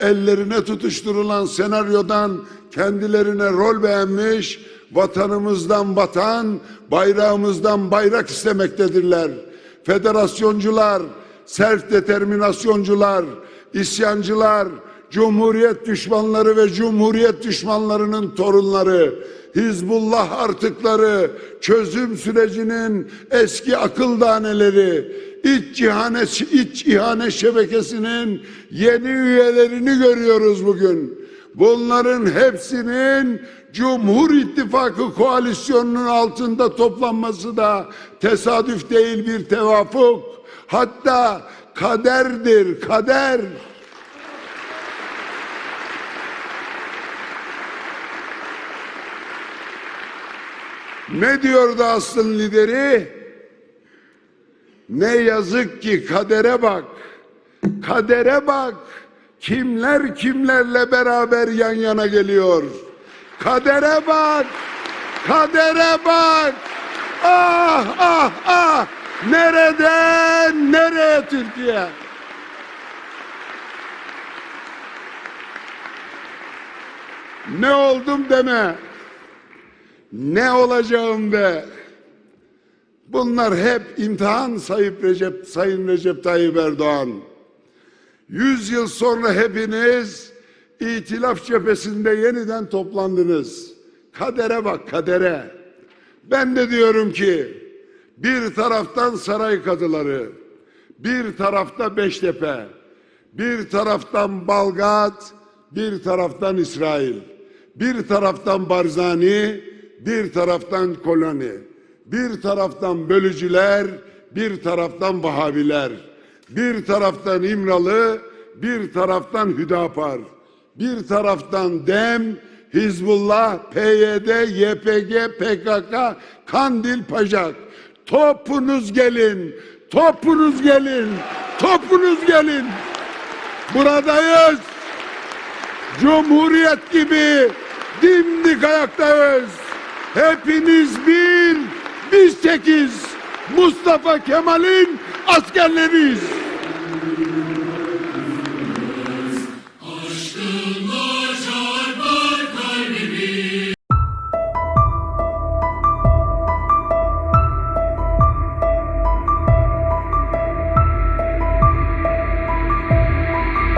ellerine tutuşturulan senaryodan kendilerine rol beğenmiş, vatanımızdan vatan, bayrağımızdan bayrak istemektedirler. Federasyoncular, self determinasyoncular, isyancılar, Cumhuriyet düşmanları ve Cumhuriyet düşmanlarının torunları, Hizbullah artıkları, çözüm sürecinin eski akıl daneleri, iç cihane, iç ihane şebekesinin yeni üyelerini görüyoruz bugün. Bunların hepsinin Cumhur İttifakı koalisyonunun altında toplanması da tesadüf değil bir tevafuk. Hatta kaderdir, kader. Ne diyordu aslın lideri? Ne yazık ki kadere bak. Kadere bak. Kimler kimlerle beraber yan yana geliyor. Kadere bak. Kadere bak. Ah ah ah. Nereden nereye Türkiye? Ne oldum deme. Ne olacağım be? Bunlar hep imtihan sayıp Recep, Sayın Recep Tayyip Erdoğan. Yüz yıl sonra hepiniz itilaf cephesinde yeniden toplandınız. Kadere bak kadere. Ben de diyorum ki bir taraftan saray kadıları, bir tarafta Beştepe, bir taraftan Balgat, bir taraftan İsrail, bir taraftan Barzani, bir taraftan koloni, bir taraftan bölücüler, bir taraftan Vahabiler, bir taraftan İmralı, bir taraftan Hüdapar, bir taraftan DEM, Hizbullah, PYD, YPG, PKK, Kandil, Pajak. Topunuz gelin, topunuz gelin, topunuz gelin. Buradayız. Cumhuriyet gibi dimdik ayaktayız. Hepiniz bir, 78 Mustafa Kemal'in askerleriyiz.